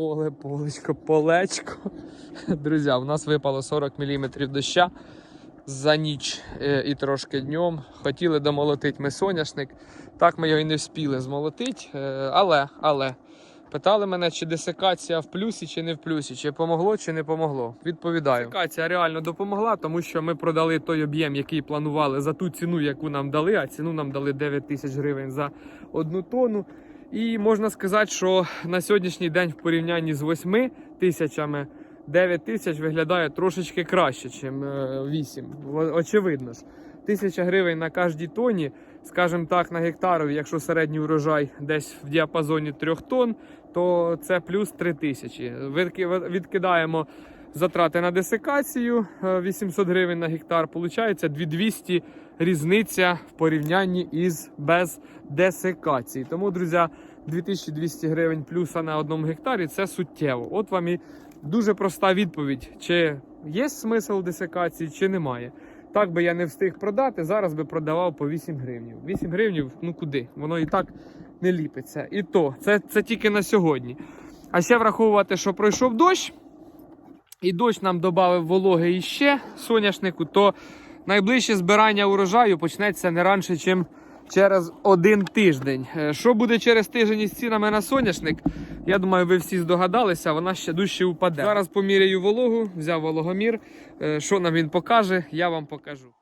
Поле, полечко, полечко. Друзі, у нас випало 40 мм доща за ніч е, і трошки днем. Хотіли домолотити ми соняшник. Так ми його і не вспіли змолотити. е, Але, але питали мене, чи десикація в плюсі, чи не в плюсі, чи помогло, чи не помогло. Відповідаю. Десикація реально допомогла, тому що ми продали той об'єм, який планували за ту ціну, яку нам дали. А ціну нам дали 9 тисяч гривень за одну тонну. І можна сказати, що на сьогоднішній день в порівнянні з 8 тисячами 9 тисяч виглядає трошечки краще, ніж 8. Очевидно ж. Тисяча гривень на кожній тоні, скажімо так, на гектарові, якщо середній урожай десь в діапазоні 3 тонн, то це плюс 3 тисячі. Відкидаємо затрати на десикацію е, 800 гривень на гектар. Получається 2200 різниця в порівнянні із без десикації. Тому, друзі, 2200 гривень плюса на одному гектарі це суттєво. От вам і дуже проста відповідь: чи є смисл десикації, чи немає. Так би я не встиг продати, зараз би продавав по 8 гривнів. 8 гривнів, ну куди? Воно і так не ліпиться. І то, це, це тільки на сьогодні. А ще враховувати, що пройшов дощ, і дощ нам додав вологи іще соняшнику, то найближче збирання урожаю почнеться не раніше, ніж через один тиждень. Е, Що буде через тиждень із цінами на соняшник? Я думаю, ви всі здогадалися, вона ще дужче упаде. Зараз поміряю вологу, взяв вологомір. Е, Що нам він покаже, я вам покажу.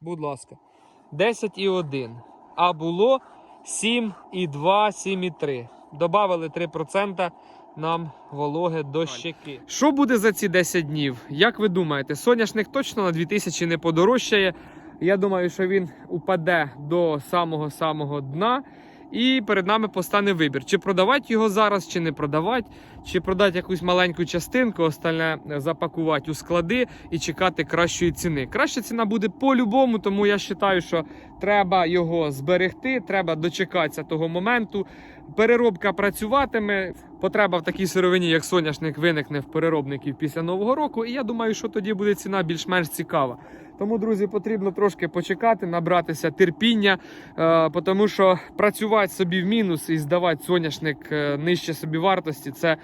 Будь ласка. 10,1. А було 7,2, 7,3. Добавили 3% нам вологе до щеки. Що буде за ці 10 днів? Як ви думаєте, соняшник точно на 2000 не подорожчає. Я думаю, що він упаде до самого-самого дна. І перед нами постане вибір: чи продавати його зараз, чи не продавати, чи продати якусь маленьку частинку, остальне запакувати у склади і чекати кращої ціни. Краща ціна буде по-любому, тому я вважаю, що треба його зберегти, треба дочекатися того моменту. Переробка працюватиме. Потреба в такій сировині, як соняшник, виникне в переробників після нового року. І я думаю, що тоді буде ціна більш-менш цікава. Тому, друзі, потрібно трошки почекати, набратися терпіння, е, тому що працювати собі в мінус і здавати соняшник е, нижче собі вартості, це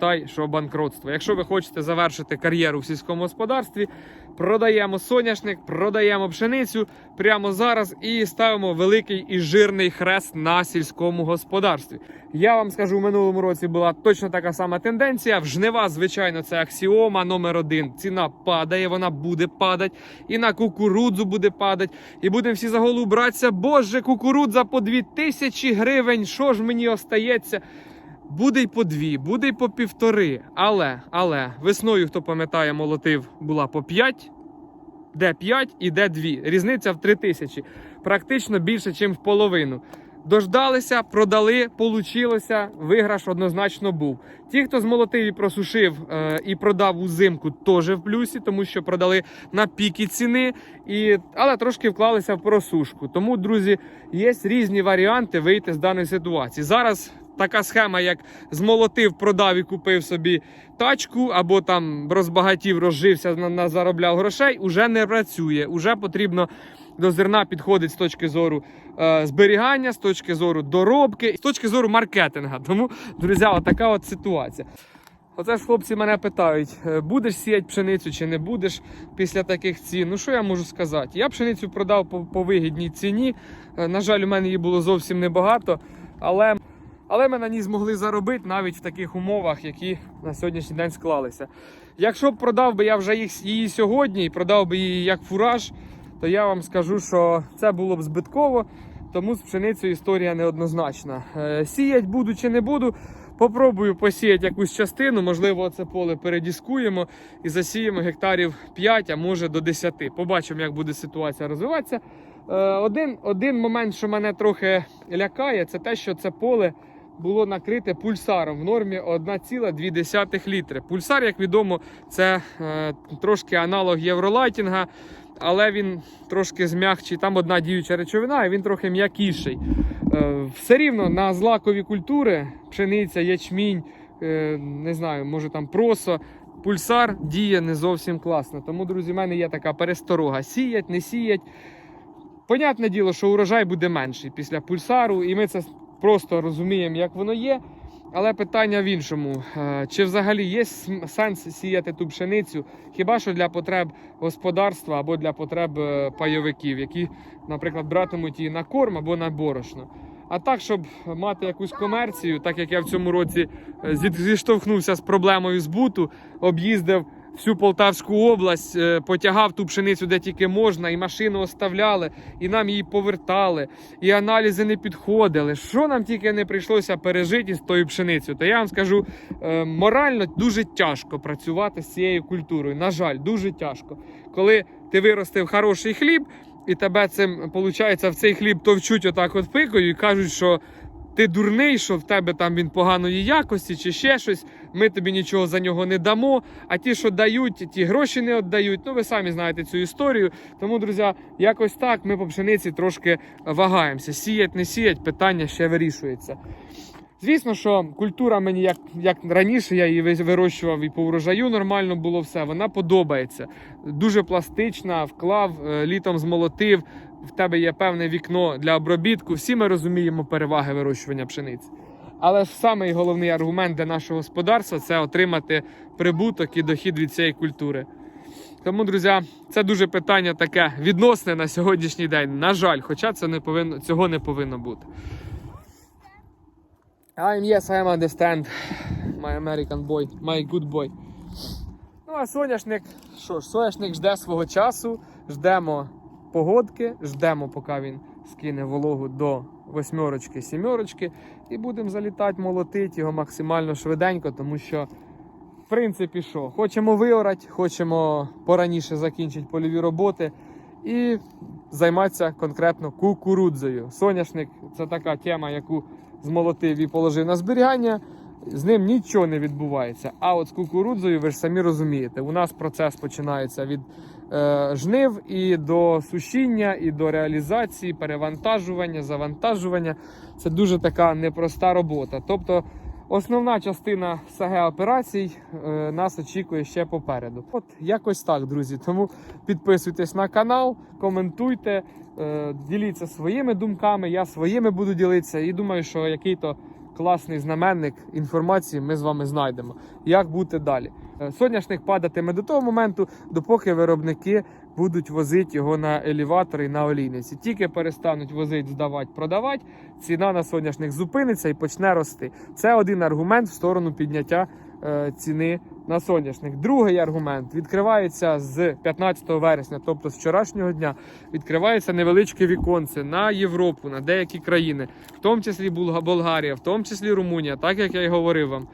вважай, що банкротство. Якщо ви хочете завершити кар'єру в сільському господарстві, продаємо соняшник, продаємо пшеницю прямо зараз і ставимо великий і жирний хрест на сільському господарстві. Я вам скажу, в минулому році була точно така сама тенденція. В жнива, звичайно, це аксіома номер один. Ціна падає, вона буде падати, і на кукурудзу буде падати. І будемо всі за голову братися. Боже, кукурудза по 2000 гривень. Що ж мені остається? Буде й по дві, буде й по півтори. Але, але весною, хто пам'ятає, молотив була по 5, де 5 і де 2. Різниця в 3 тисячі. Практично більше, ніж в половину. Дождалися, продали, получилося, виграш однозначно був. Ті, хто змолотив і просушив е, і продав узимку, теж в плюсі, тому що продали на піки ціни, і, але трошки вклалися в просушку. Тому, друзі, є різні варіанти вийти з даної ситуації. Зараз така схема, як змолотив, продав і купив собі тачку, або там розбагатів, розжився, на, на заробляв грошей, уже не працює. Уже потрібно до зерна підходить з точки зору е, зберігання, з точки зору доробки, з точки зору маркетинга. Тому, друзі, отака от ситуація. Оце ж хлопці мене питають: е, будеш сіяти пшеницю чи не будеш після таких цін. Ну що я можу сказати? Я пшеницю продав по, по вигідній ціні. Е, На жаль, у мене її було зовсім небагато, але, але ми на ній змогли заробити навіть в таких умовах, які на сьогоднішній день склалися. Якщо б продав би я вже їх, її сьогодні і продав би її як фураж, то я вам скажу, що це було б збитково. Тому з пшеницею історія неоднозначна. Е, Сіять буду чи не буду. Попробую посіяти якусь частину, можливо, це поле передіскуємо і засіємо гектарів 5, а може до 10. Побачимо, як буде ситуація розвиватися. Е, Один, один момент, що мене трохи лякає, це те, що це поле було накрите пульсаром в нормі 1,2 літри. Пульсар, як відомо, це е, трошки аналог євролайтінга, але він трошки змягчий. Там одна діюча речовина, і він трохи м'якіший. Е, все рівно на злакові культури, пшениця, ячмінь, е, не знаю, може там просо. Пульсар діє не зовсім класно. Тому, друзі, в мене є така пересторога: сіять, не сіять. понятне діло, що урожай буде менший після пульсару, і ми це просто розуміємо, як воно є. Але питання в іншому: Е, чи взагалі є сенс сіяти ту пшеницю? Хіба що для потреб господарства або для потреб е, пайовиків, які, наприклад, братимуть її на корм або на борошно. А так, щоб мати якусь комерцію, так як я в цьому році е, зіштовхнувся з проблемою збуту, об'їздив всю Полтавську область, е, потягав ту пшеницю, де тільки можна, і машину оставляли, і нам її повертали, і аналізи не підходили. Що нам тільки не прийшлося пережити з тою пшеницею, то я вам скажу, е, морально дуже тяжко працювати з цією культурою. На жаль, дуже тяжко. Коли ти виростив хороший хліб, і тебе цим, виходить, в цей хліб товчуть отак от пикою і кажуть, що ти дурний, що в тебе там він поганої якості чи ще щось. Ми тобі нічого за нього не дамо. А ті, що дають, ті гроші не віддають. Ну, ви самі знаєте цю історію. Тому, друзі, якось так ми по пшениці трошки вагаємося. Сіять, не сіять, питання ще вирішується. Звісно, що культура мені, як, як раніше, я її вирощував і по урожаю нормально було все. Вона подобається. Дуже пластична, вклав, е, літом змолотив. В тебе є певне вікно для обробітку. Всі ми розуміємо переваги вирощування пшениці. Але самий головний аргумент для нашого господарства це отримати прибуток і дохід від цієї культури. Тому, друзі, це дуже питання таке відносне на сьогоднішній день. На жаль, хоча це не повинно, цього не повинно бути. I'm yes, I understand. My American boy, my good boy. Ну, а соняшник, що ж, соняшник жде свого часу, ждемо погодки, ждемо, поки він скине вологу до восьмерочки, сімерочки, і будемо залітати, молотити його максимально швиденько, тому що, в принципі, що, хочемо виорати, хочемо пораніше закінчити польові роботи і займатися конкретно кукурудзою. Соняшник це така тема, яку змолотив і положив на зберігання. З ним нічого не відбувається. А от з кукурудзою, ви ж самі розумієте, у нас процес починається від жнив і до сушіння, і до реалізації, перевантажування, завантажування. Це дуже така непроста робота. Тобто, основна частина СГ операцій е, нас очікує ще попереду. От якось так, друзі. Тому підписуйтесь на канал, коментуйте, е, діліться своїми думками. Я своїми буду ділитися. І думаю, що який-то класний знаменник інформації ми з вами знайдемо. Як бути далі? Е, Соняшник падатиме до того моменту, допоки виробники будуть возити його на елеватори і на олійниці. Тільки перестануть возити, здавати, продавати, ціна на соняшник зупиниться і почне рости. Це один аргумент в сторону підняття е, ціни на соняшник. Другий аргумент відкривається з 15 вересня, тобто з вчорашнього дня, відкривається невеличке віконце на Європу, на деякі країни, в тому числі Болгарія, в тому числі Румунія, так як я й говорив вам.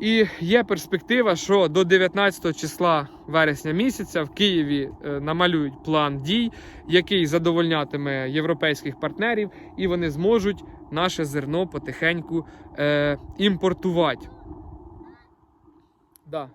І є перспектива, що до 19 числа вересня місяця в Києві е, намалюють план дій, який задовольнятиме європейських партнерів, і вони зможуть наше зерно потихеньку е, імпортувати. Да.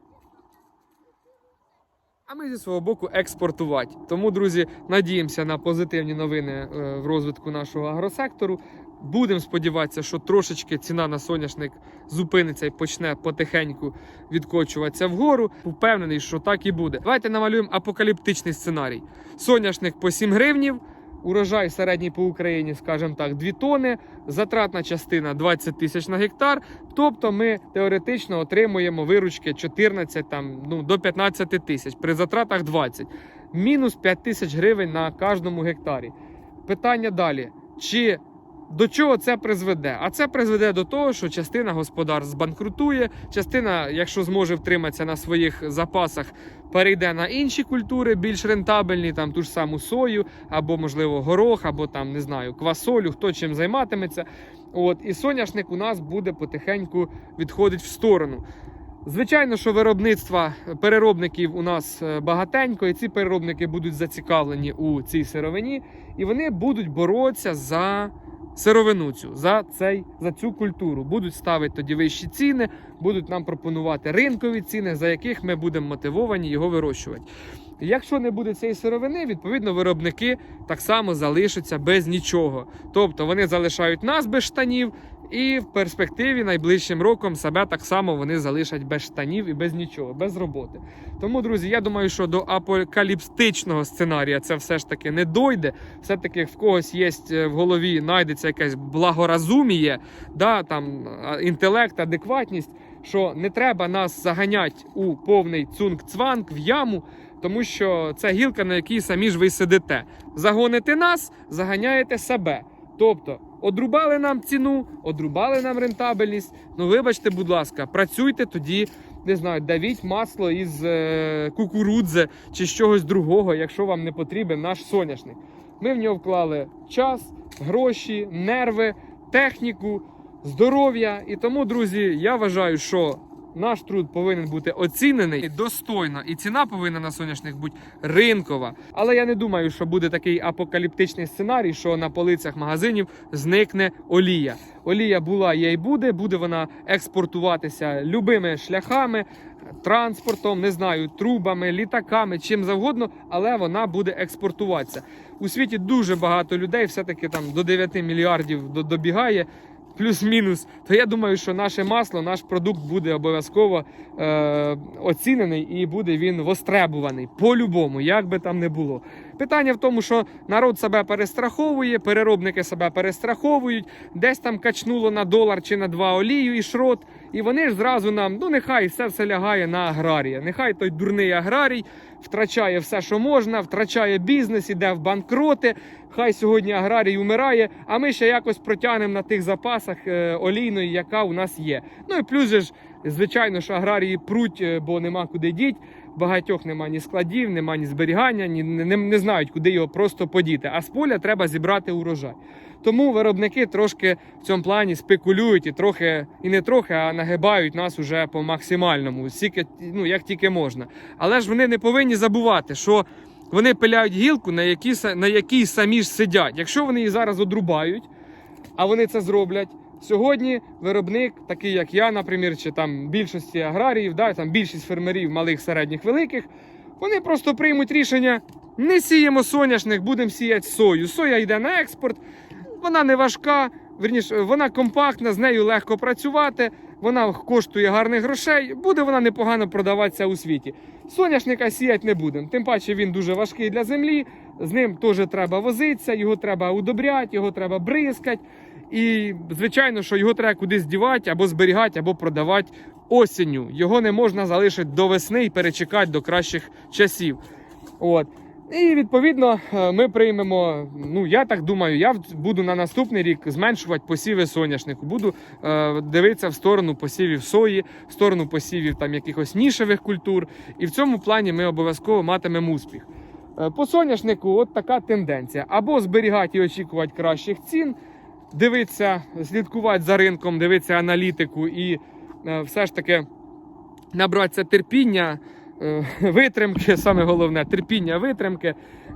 А ми зі свого боку експортувати. Тому, друзі, надіємося на позитивні новини е, в розвитку нашого агросектору. Будемо сподіватися, що трошечки ціна на соняшник зупиниться і почне потихеньку відкочуватися вгору. Впевнений, що так і буде. Давайте намалюємо апокаліптичний сценарій. Соняшник по 7 гривнів, урожай середній по Україні, скажімо так, 2 тони, затратна частина 20 тисяч на гектар. Тобто ми теоретично отримуємо виручки 14 там, ну, до 15 тисяч, при затратах 20. Мінус 5 тисяч гривень на кожному гектарі. Питання далі. Чи до чого це призведе? А це призведе до того, що частина господарств збанкрутує, частина, якщо зможе втриматися на своїх запасах, перейде на інші культури, більш рентабельні, там ту ж саму сою, або, можливо, горох, або там не знаю, квасолю, хто чим займатиметься. От і соняшник у нас буде потихеньку відходить в сторону. Звичайно, що виробництва переробників у нас е, багатенько, і ці переробники будуть зацікавлені у цій сировині, і вони будуть боротися за сировину цю, за, цей, за цю культуру. Будуть ставити тоді вищі ціни, будуть нам пропонувати ринкові ціни, за яких ми будемо мотивовані його вирощувати. Якщо не буде цієї сировини, відповідно виробники так само залишаться без нічого. Тобто вони залишають нас без штанів І в перспективі найближчим роком себе так само вони залишать без штанів і без нічого, без роботи. Тому, друзі, я думаю, що до апокаліптичного сценарія це все ж таки не дойде. Все-таки в когось є в голові, знайдеться якесь благоразуміє, да, там, інтелект, адекватність, що не треба нас заганяти у повний цунг-цванг в яму, тому що це гілка, на якій самі ж ви сидите. Загоните нас, заганяєте себе. Тобто, одрубали нам ціну, одрубали нам рентабельність. Ну, вибачте, будь ласка, працюйте тоді, не знаю, давіть масло із е, кукурудзи чи з чогось другого, якщо вам не потрібен наш соняшник. Ми в нього вклали час, гроші, нерви, техніку, здоров'я. І тому, друзі, я вважаю, що наш труд повинен бути оцінений достойно, і ціна повинна на соняшник бути ринкова. Але я не думаю, що буде такий апокаліптичний сценарій, що на полицях магазинів зникне олія. Олія була, є і буде. Буде вона експортуватися любими шляхами, транспортом, не знаю, трубами, літаками, чим завгодно, але вона буде експортуватися. У світі дуже багато людей, все-таки там до 9 мільярдів до- добігає. Плюс-мінус, то я думаю, що наше масло, наш продукт буде обов'язково е, оцінений і буде він востребуваний по-любому, як би там не було. Питання в тому, що народ себе перестраховує, переробники себе перестраховують, десь там качнуло на долар чи на два олію і шрот, і вони ж зразу нам, ну нехай все все лягає на аграрія. Нехай той дурний аграрій втрачає все, що можна, втрачає бізнес, іде в банкроти. Хай сьогодні аграрій умирає, а ми ще якось протягнемо на тих запасах е, олійної, яка у нас є. Ну і плюс же ж, звичайно, що аграрії пруть, е, бо нема куди діть. Багатьох нема ні складів, нема ні зберігання, ні не, не, знають, куди його просто подіти. А з поля треба зібрати урожай. Тому виробники трошки в цьому плані спекулюють і трохи, і не трохи, а нагибають нас уже по максимальному, стільки, ну як тільки можна. Але ж вони не повинні забувати, що вони пиляють гілку, на якій, на якій самі ж сидять. Якщо вони її зараз одрубають, а вони це зроблять. Сьогодні виробник, такий як я, наприклад, чи там більшості аграріїв, да, там більшість фермерів малих, середніх, великих, вони просто приймуть рішення: не сіємо соняшник, будемо сіяти сою. Соя йде на експорт, вона не важка, верніше, вона компактна, з нею легко працювати, вона коштує гарних грошей, буде вона непогано продаватися у світі. Соняшника сіяти не будемо. Тим паче він дуже важкий для землі, з ним теж треба возитися, його треба удобряти, його треба бризкати. І, звичайно, що його треба кудись дівати або зберігати, або продавати осінню. Його не можна залишити до весни і перечекати до кращих часів. От. І відповідно е, ми приймемо. Ну я так думаю, я буду на наступний рік зменшувати посіви соняшнику. Буду е, дивитися в сторону посівів сої, в сторону посівів там якихось нішевих культур. І в цьому плані ми обов'язково матимемо успіх. Е, По соняшнику от така тенденція: або зберігати і очікувати кращих цін, дивитися, слідкувати за ринком, дивитися аналітику і е, все ж таки набратися терпіння, витримки, саме головне терпіння, витримки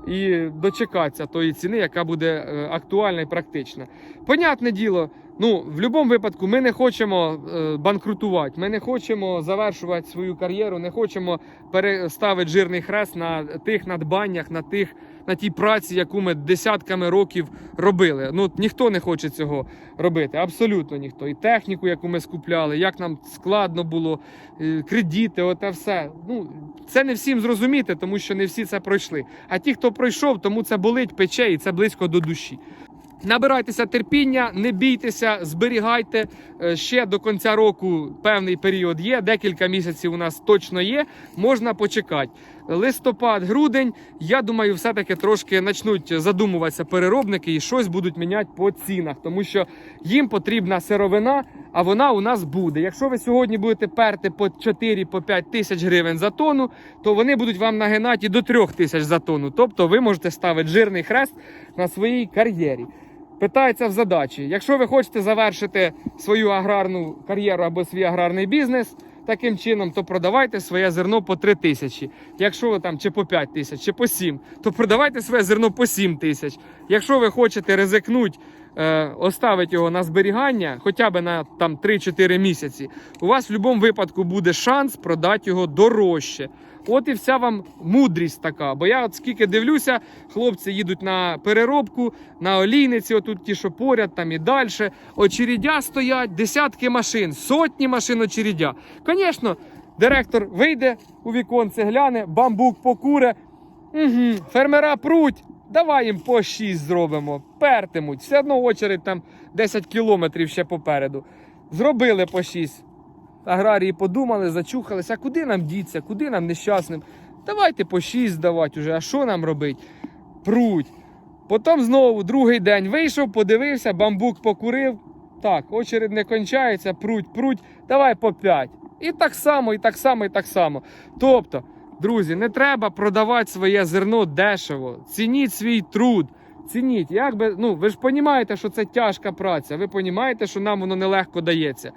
і дочекатися тої ціни, яка буде е, актуальна і практична. Понятне діло, ну в будь-якому випадку ми не хочемо е, банкрутувати, ми не хочемо завершувати свою кар'єру, не хочемо переставити жирний хрест на тих надбаннях, на тих. На тій праці, яку ми десятками років робили. Ну ніхто не хоче цього робити, абсолютно ніхто. І техніку, яку ми скупляли, як нам складно було, е, кредити, оте все. Ну це не всім зрозуміти, тому що не всі це пройшли. А ті, хто пройшов, тому це болить, пече і це близько до душі. Набирайтеся терпіння, не бійтеся, зберігайте Е, ще до кінця року певний період є. Декілька місяців у нас точно є. Можна почекати. Листопад, грудень. Я думаю, все-таки трошки почнуть задумуватися переробники і щось будуть міняти по цінах, тому що їм потрібна сировина, а вона у нас буде. Якщо ви сьогодні будете перти по 4-5 тисяч гривень за тонну, то вони будуть вам нагинати до 3 тисяч за тонну. Тобто ви можете ставити жирний хрест на своїй кар'єрі. Питається в задачі. Якщо ви хочете завершити свою аграрну кар'єру або свій аграрний бізнес таким чином, то продавайте своє зерно по 3 тисячі. Якщо ви там чи по 5 тисяч, чи по 7, то продавайте своє зерно по 7 тисяч. Якщо ви хочете ризикнути, е, оставити його на зберігання хоча б на там 3-4 місяці, у вас в будь-якому випадку буде шанс продати його дорожче. От і вся вам мудрість така. Бо я от скільки дивлюся, хлопці їдуть на переробку, на олійниці, отут ті, що поряд, там і далі. Очередя стоять, десятки машин, сотні машин очередя. Звісно, директор вийде у віконце, гляне, бамбук покуре. Угу, фермера пруть. Давай їм по 6 зробимо. Пертимуть. Все одно очередь там 10 кілометрів ще попереду. Зробили по 6. Аграрії подумали, зачухалися, а куди нам діться, куди нам нещасним? Давайте по 6 давати уже, а що нам робить? Пруть. Потім знову другий день вийшов, подивився, бамбук покурив. Так, очередь не кончається, пруть, пруть, давай по 5. І так само, і так само, і так само. Тобто, друзі, не треба продавати своє зерно дешево. Цініть свій труд. Цініть, як би, ну ви ж розумієте, що це тяжка праця. Ви розумієте, що нам воно нелегко дається.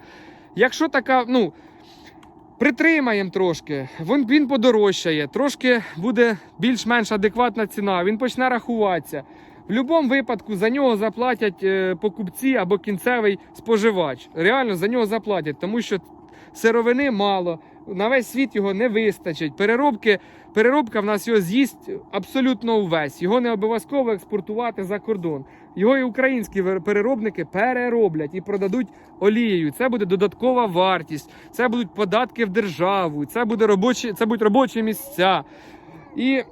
Якщо така, ну притримаємо трошки, він, він подорожчає, трошки буде більш-менш адекватна ціна, він почне рахуватися. В будь-якому випадку за нього заплатять е, покупці або кінцевий споживач. Реально за нього заплатять, тому що сировини мало, на весь світ його не вистачить. Переробки, переробка в нас його з'їсть абсолютно увесь. Його не обов'язково експортувати за кордон. Його і українські переробники перероблять і продадуть олією. Це буде додаткова вартість, це будуть податки в державу, це буде робочі, це будуть робочі місця. І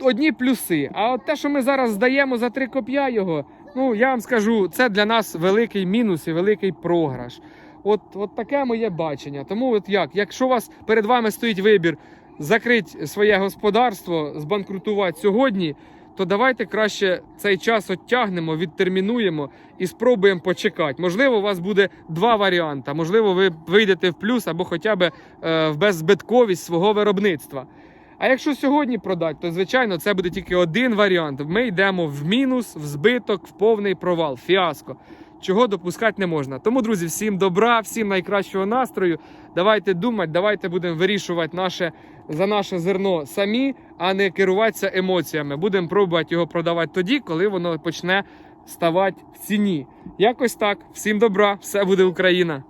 одні плюси. А от те, що ми зараз здаємо за три коп'я його, ну я вам скажу, це для нас великий мінус і великий програш. От, от таке моє бачення. Тому, от як, якщо у вас перед вами стоїть вибір закрити своє господарство, збанкрутувати сьогодні, то давайте краще цей час оттягнемо, відтермінуємо і спробуємо почекати. Можливо, у вас буде два варіанти. Можливо, ви вийдете в плюс або хоча б е, в беззбитковість свого виробництва. А якщо сьогодні продати, то звичайно це буде тільки один варіант. Ми йдемо в мінус, в збиток, в повний провал, фіаско. Чого допускати не можна. Тому, друзі, всім добра, всім найкращого настрою. Давайте думати, давайте будемо вирішувати наше за наше зерно самі, а не керуватися емоціями. Будемо пробувати його продавати тоді, коли воно почне ставати в ціні. Якось так. Всім добра, все буде Україна.